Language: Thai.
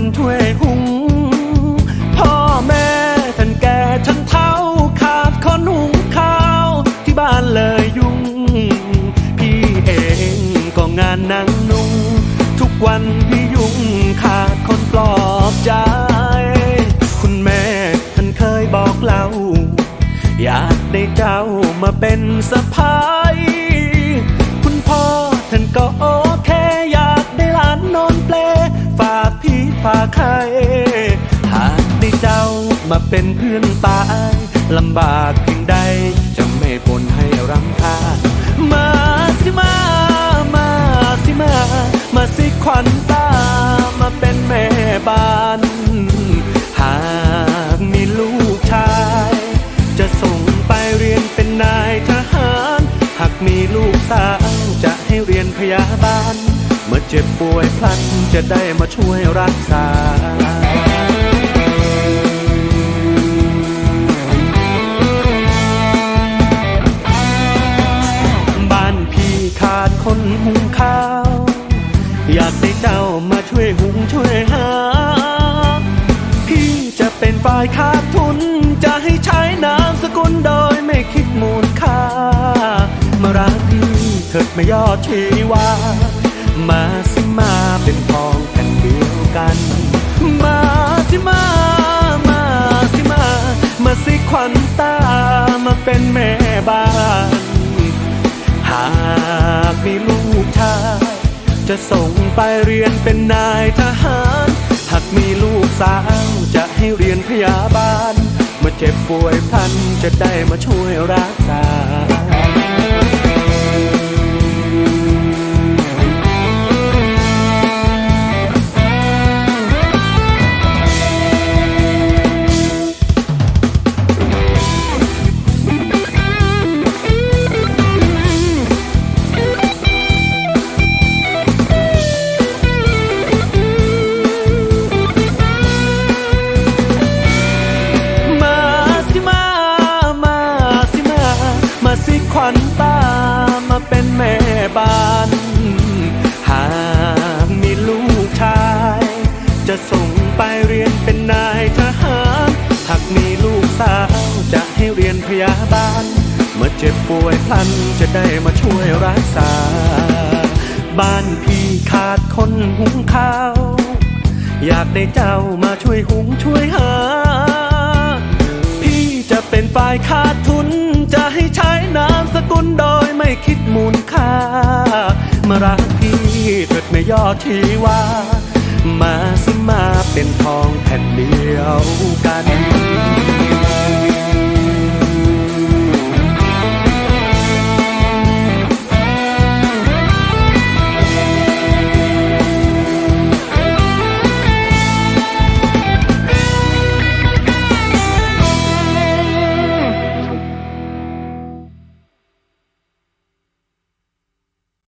นช่วยหุง พ่อแม่ท่านแก่ท่านเฒ่าขาดคนหุงข้าวที่บ้านเลยยุ่ง พี่เองก็งานนังนุ่ง ทุกวันพี่ยุ่งขาดคนปลอบใจ คุณแม่ท่านเคยบอกเรา อยากได้เจ้ามาเป็นสะพ้าย ฝากใครหากได้เจ้ามาเป็นเพื่อนตายลำบากเพียงใดจะไม่ปนให้รำคาญมาสิมา มาสิมา มาสิขวัญตา มาเป็นแม่บ้านหากมีลูกชาย จะส่งไปเรียนเป็นนายทหาร หากมีลูกสาวจะให้เรียนพยาบาล จ็บป่วยพลันจะได้มาช่วยรักษาบ้านพี่ขาดคนหุงข้าว อยากได้เจ้ามาช่วยหุงช่วยหา พี่จะเป็นฝ่ายขาดทุน จะให้ใช้นามสกุลโดยไม่คิดมูลค่า มารักพี่เถิดไม่ยอดชีวา มาสิมาเป็นพองแผ่นเดียวกัน มาสิมา มาสิมา มาสิขวัญตามาเป็นแม่บ้าน หากมีลูกชาย จะส่งไปเรียนเป็นนายทหาร หากมีลูกสาวจะให้เรียนพยาบาล เมื่อเจ็บป่วยพันจะได้มาช่วยรักษา ขวัญตามาเป็นแม่บ้าน หากมีลูกชาย จะส่งไปเรียนเป็นนายทหารหากมีลูกสาวจะให้เรียนพยาบาล เมื่อเจ็บป่วยพลันจะได้มาช่วยรักษา บ้านพี่ขาดคนหุงข้าว อยากได้เจ้ามาช่วยหุงช่วยหา พี่จะเป็นฝ่ายขาดทุนจะให้ใช้ นโดยไม่คิดมูลค่า มารักพี่เถิดไม่ย่อชีวามาสิมาเป็นทองแผ่นเดียวกัน